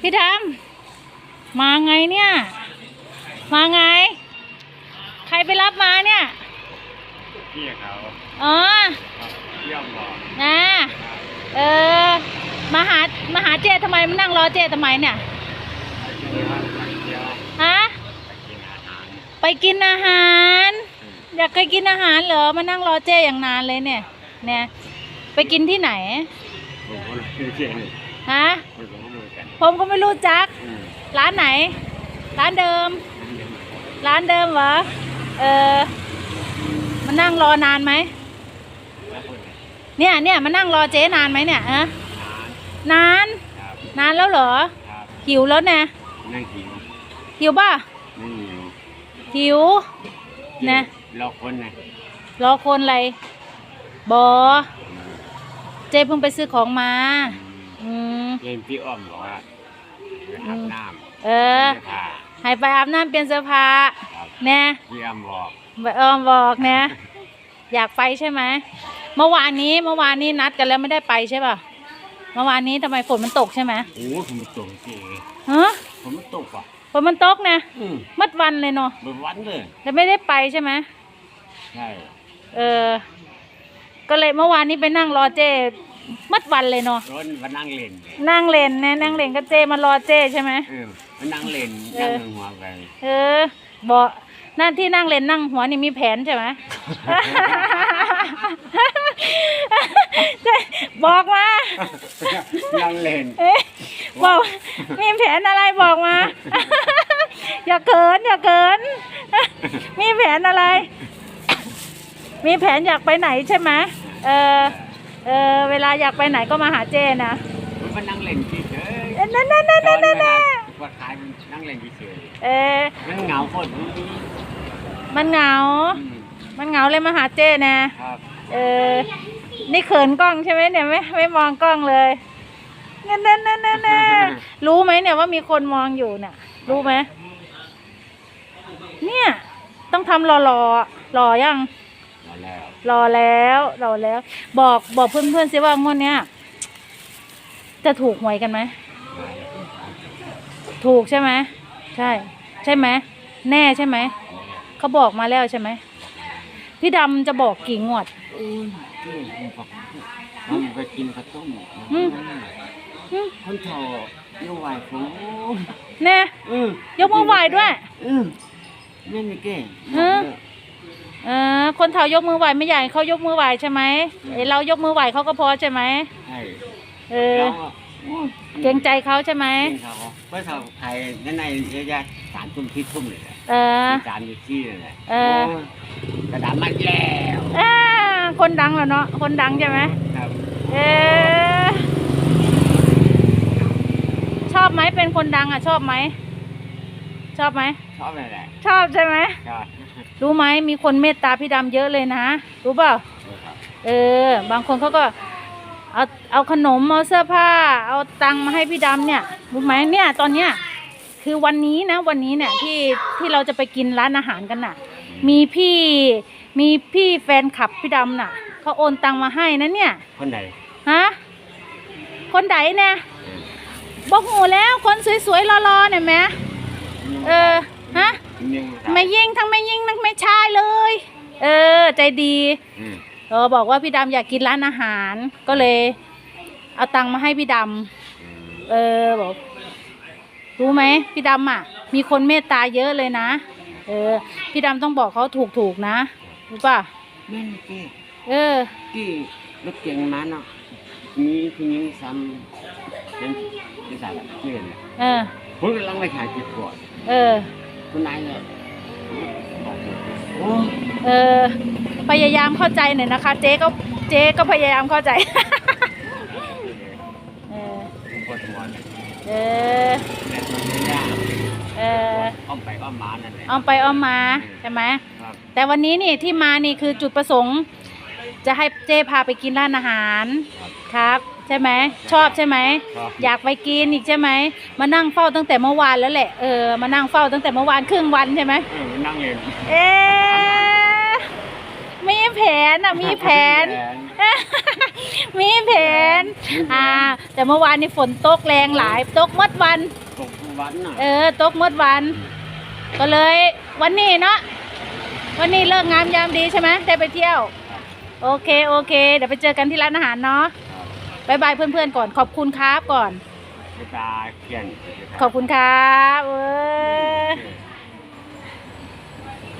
พี่ดำมาไงเนี่ย มาไง ใครไปรับมาเนี่ยพี่เขาอ๋อเยี่ยมบอกนะเออมาหามาหาเจ๊ทำไมมานั่งรอเจ๊ทำไมเนี่ยไปเที่ยวฮะไปกินอาหารไปกินอาหาร อยากเคยกินอาหารเหรอมานั่งรอเจ๊อย่างนานเลยเนี่ยเนี่ยไปกินที่ไหน ผมก็เลยเที่ยวนี่ฮะผมก็ไม่รู้กันผมก็ไม่รู้จัก อืมร้านไหน ร้านเดิม ร้านเดิมเหรอ เออมานั่งรอนานไหมแล้วคนไหนเนี่ยเนี่ยมานั่งรอเจ๊นานไหมเนี่ยฮะนานนานครับนานแล้วเหรอ ครับหิวแล้วเนี่ยนั่งหิวหิวป่ะ นั่งหิวหิว นะ รอคนนะรอคนอะไร บอ เจ๊เพิ่งไปซื้อของมา อืม เย็นพี่อ้อมบอกว่าไปอาบน้ำเออเสื้อผ้าให้ไปอาบน้ำเปลี่ยนเสื้อผ้าครับเนี่ยพี่อ้อมบอกใบอ้อมบอกนะ อยากไปใช่ไหมเมื่อวานนี้เมื่อวานนี้นัดกันแล้วไม่ได้ไปใช่ป่ะเมื่อวานนี้ทำไมฝนมันตกใช่ไหมโอ้โหผมตกจริงฮะผมตกอะฝนมันตกนะอืมมัดวันเลยเนาะเบิดวันเลยแต่ไม่ได้ไปใช่ไหมใช่ เออ ก็เลยเมื่อวานนี้ไปนั่งรอเจ มัดวันเลยเนาะร้อนมานั่งเล่นเลยนั่งเล่นนะนั่งเล่นก็เจมารอเจใช่ไหมเออมานั่งเล่นเอนั่งอหัวไปเออบอกนั่นที่นั่งเล่นนั่งหัวนี่มีแผนใช่ไหมเจ๊บอกมา นั่งเล่นเอ๊ะบอกมีแผนอะไรบอกมา อย่าเขินอย่าเขิน มีแผนอะไร มีแผนอยากไปไหนใช่ไหมเออ เออเวลาอยากไปไหนก็มาหาเจนะผมมานั่งเล่นเฉยเอ้ยนั่นนั่นนั่นนั่นนั่นนั่นๆว่าขายมันนั่งเล่นเฉยเออๆมันเหงาโคตรนี้มันเหงา อืมมันเหงาเลยมาหาเจนะ ครับเออ นี่เขินกล้องใช่ไหมเนี่ยไม่ไม่มองกล้องเลยนั่นนั่นนั่นนั่นนั่นรู้ไหมเนี่ยว่ามีคนมองอยู่เนี่ยรู้ไหมเนี่ย ต้องทำรอรอๆรอยังมา แล้วรอแล้วรอแล้ว บอกบอกเพื่อนเพื่อนๆสิว่างวดเนี้ยจะถูกหวยกันไหมถูกใช่ไหมใช่ ใช่ไหมแน่ใช่ไหมเขาบอกมาแล้วใช่ไหมพี่ดำจะบอกกี่งวดอืมที่ผมบอกผมไปกินข้าวต้มอืมอืมคนเฒ่าอยู่ไหวผมแน่อืมยกมือไหว้ด้วยอืมนี่นี่แกฮะเออ คนเฒ่ายกมือไหวไม่ใหญ่เขายกมือไหวใช่ไหมไอเรายกมือไหวเขาก็พอใช่ไหมใช่เออเราก็โอ้ยเกรงใจเขาใช่ไหมเกรงเขาเพื่อเขาไทยนั่นในเยอะแยะสามทุ่มที่ทุ่มเลยแหละเออ สามที่ที่เลยแหละเออ โยกระดาษมาแล้วอ่าคนดังแล้วเนาะคนดังใช่ไหมครับเออชอบไหมเป็นคนดังอะ ชอบไหมชอบไหม ชอบเลยแหละชอบใช่ไหมชอบรู้ไหมมีคนเมตตาพี่ดำเยอะเลยนะรู้เปล่าครับเออ บางคนเขาก็เอาเอาขนมเอาเสื้อผ้า เอาตังค์มาให้พี่ดำเนี่ยรู้ไหมเนี่ย ตอนเนี้ยคือวันนี้นะ วันนี้เนี่ยที่ที่เราจะไปกินร้านอาหารกันน่ะ มีพี่มีพี่แฟนคลับพี่ดำน่ะเขาโอนตังค์มาให้นะเนี่ย คนไหนฮะคนไหนเนี่ยบอกหูแล้วคนสวยๆรอๆเนี่ยแหมเออ ฮะยังไม่ยิ่งทั้งไม่ยิ่งทั้งไม่ชายเลย เออ ใจดีอืมเออบอกว่าพี่ดำอยากกินร้านอาหาร ก็เลย เอาตังค์มาให้พี่ดำเออบอกรู้ไหมพี่ดำอะ มีคนเมตตาเยอะเลยนะ เออ พี่ดำต้องบอกเขาถูกๆนะรู้ป่ะแม่นแกเออที่รถเก๋งมาเนาะมีผู้หญิงซ้ำนั่นที่สายเพื่อนน่ะเออผมกำลังไปขายจิตก่อนเออ คุณนายเนี่ยบอกโอ้เออพยายามเข้าใจหน่อยนะคะ เจ๊ก็เจ๊ก็พยายามเข้าใจ เออผมปวดหัวเลยเออแต่มันไม่ยากเอออ้อมไปอ้อมมานั่นแหละอ้อมไปอ้อมมาใช่ไหมครับแต่วันนี้นี่ที่มานี่คือจุดประสงค์ จะให้เจ๊พาไปกินร้านอาหารครับ ใช่ไหมชอบใช่ไหมอยากไปกินอีกใช่ไหมมานั่งเฝ้าตั้งแต่เมื่อวานแล้วแหละเออมานั่งเฝ้าตั้งแต่เมื่อวานครึ่งวันใช่ไหมนั่งเองเอ๊มีแผนอะมีแผน มีแผนอ่าแต่เมื่อวานนี่ฝนตกแรงหลายตกหมดวันตกวันน่ะเออตกหมดวัน ก็เลยวันนี้เนาะวันนี้เลิกงามยามดีใช่ไหมได้ไปเที่ยว โอเคโอเค เดี๋ยวไปเจอกันที่ร้านอาหารเนาะ บายบายเพื่อนๆก่อน ขอบคุณครับก่อน ตาเพื่อนขอบคุณครับเว้ย